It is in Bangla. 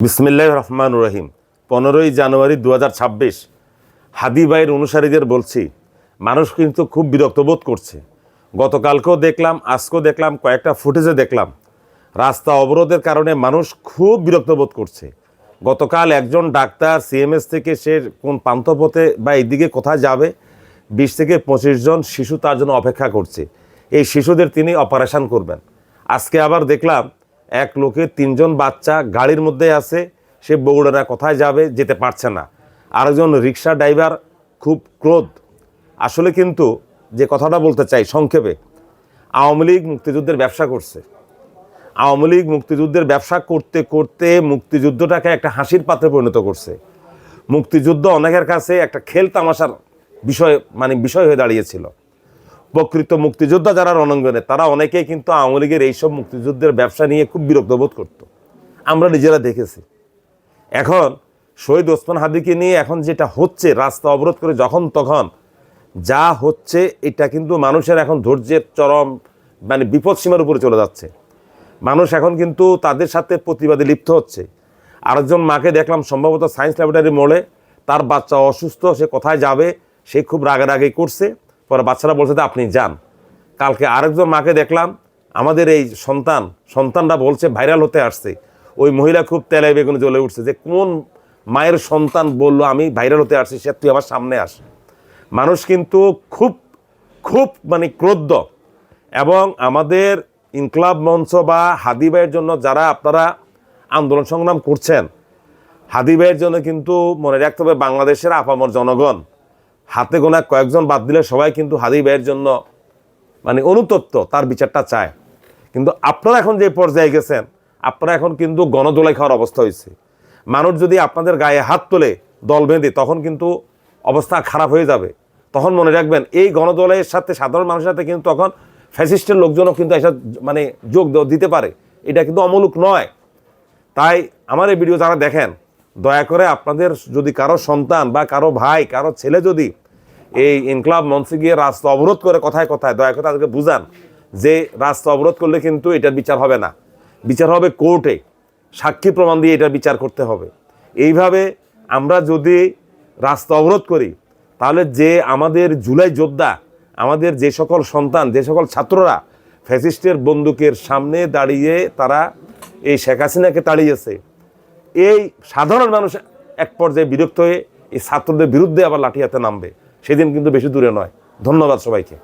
বিসমিল্লাহ রহমান রহিম। পনেরোই জানুয়ারি দু হাজার ছাব্বিশ হাদিবাইয়ের অনুসারীদের বলছি, মানুষ কিন্তু খুব বিরক্ত বোধ করছে। গতকালকেও দেখলাম, আজকেও দেখলাম, কয়েকটা ফুটেজে দেখলাম। রাস্তা অবরোধের কারণে মানুষ খুব বিরক্ত বোধ করছে। গতকাল একজন ডাক্তার সিএমএস থেকে সে কোন পান্থপথে বা এইদিকে কোথায় যাবে, বিশ থেকে পঁচিশ জন শিশু তার জন্য অপেক্ষা করছে। এই শিশুদের তিনি অপারেশন করবেন। আজকে আবার দেখলাম এক লোকের তিনজন বাচ্চা গাড়ির মধ্যে আছে, সে বগুড়ারা কোথায় যাবে যেতে পারছে না। আরেকজন রিক্সা ড্রাইভার খুব ক্রোধ। আসলে কিন্তু যে কথাটা বলতে চাই, সংক্ষেপে। আওয়ামী লীগ মুক্তিযুদ্ধের ব্যবসা করছে। আওয়ামী লীগ মুক্তিযুদ্ধের ব্যবসা করতে করতে মুক্তিযুদ্ধটাকে একটা হাসির পাত্রে পরিণত করছে। মুক্তিযুদ্ধ অনেকের কাছে একটা খেল তামাশার বিষয় মানে বিষয় হয়ে দাঁড়িয়েছিল। প্রকৃত মুক্তিযোদ্ধা যারা রণাঙ্গনে, তারা অনেকেই কিন্তু আওয়ামী লীগের এইসব মুক্তিযুদ্ধের ব্যবসা নিয়ে খুব বিরক্ত বোধ করতো। আমরা নিজেরা দেখেছি। এখন শহীদ ওসমান হাদিকে নিয়ে এখন যেটা হচ্ছে, রাস্তা অবরোধ করে যখন তখন যা হচ্ছে, এটা কিন্তু মানুষের এখন ধৈর্যের চরম মানে বিপদ সীমার উপরে চলে যাচ্ছে। মানুষ এখন কিন্তু তাদের সাথে প্রতিবাদে লিপ্ত হচ্ছে। আরেকজন মাকে দেখলাম সম্ভবত সায়েন্স ল্যাবরেটরি মোড়ে তার বাচ্চা অসুস্থ, সে কোথায় যাবে, সে খুব রাগারাগি করছে। পরে বাচ্চারা বলছে যে আপনি যান। কালকে আরেকজন মাকে দেখলাম, আমাদের এই সন্তান, সন্তানরা বলছে ভাইরাল হতে আসছে। ওই মহিলা খুব তেলে বেগুনে জ্বলে উঠছে যে কোন মায়ের সন্তান বলল, আমি ভাইরাল হতে আসছি, সে তুই আমার সামনে আস। মানুষ কিন্তু খুব খুব মানে ক্রোদ্ধ। এবং আমাদের ইনকলাব মঞ্চ বা হাদিবাইয়ের জন্য যারা আপনারা আন্দোলন সংগ্রাম করছেন হাদিবাইয়ের জন্য কিন্তু মনে রাখতে হবে বাংলাদেশের আপামর জনগণ। হাতে গোনা কয়েকজন বাদ দিলে সবাই কিন্তু হাদি ভাইয়ের জন্য মানে অনুতপ্ত, তার বিচারটা চায়। কিন্তু আপনারা এখন যে পর্যায়ে গেছেন, আপনারা এখন কিন্তু গণদোলাই খাওয়ার অবস্থা হয়েছে। মানুষ যদি আপনাদের গায়ে হাত তোলে দল বেঁধে, তখন কিন্তু অবস্থা খারাপ হয়ে যাবে। তখন মনে রাখবেন, এই গণদলের সাথে সাধারণ মানুষের সাথে কিন্তু তখন ফ্যাসিস্টের লোকজনও কিন্তু এসব মানে যোগ দিতে পারে। এটা কিন্তু অমূলক নয়। তাই আমার এই ভিডিও যারা দেখেন দয়া করে আপনাদের যদি কারও সন্তান বা কারও ভাই, কারও ছেলে যদি এই ইনকলাব মঞ্চে গিয়ে রাস্তা অবরোধ করে কথায় কথায়, দয়া করে তাদেরকে বুঝান যে রাস্তা অবরোধ করলে কিন্তু এটার বিচার হবে না। বিচার হবে কোর্টে। সাক্ষী প্রমাণ দিয়ে এটার বিচার করতে হবে। এইভাবে আমরা যদি রাস্তা অবরোধ করি, তাহলে যে আমাদের জুলাই যোদ্ধা, আমাদের যে সকল সন্তান, যে সকল ছাত্ররা ফ্যাসিস্টের বন্দুকের সামনে দাঁড়িয়ে তারা এই শেখ হাসিনাকে তাড়িয়েছে। এই সাধারণ মানুষ এক পর্যায়ে বিরক্ত হয়ে এই ছাত্রদের বিরুদ্ধে আবার লাঠি হাতে নামবে। সেদিন কিন্তু বেশি দূরে নয়। ধন্যবাদ সবাইকে।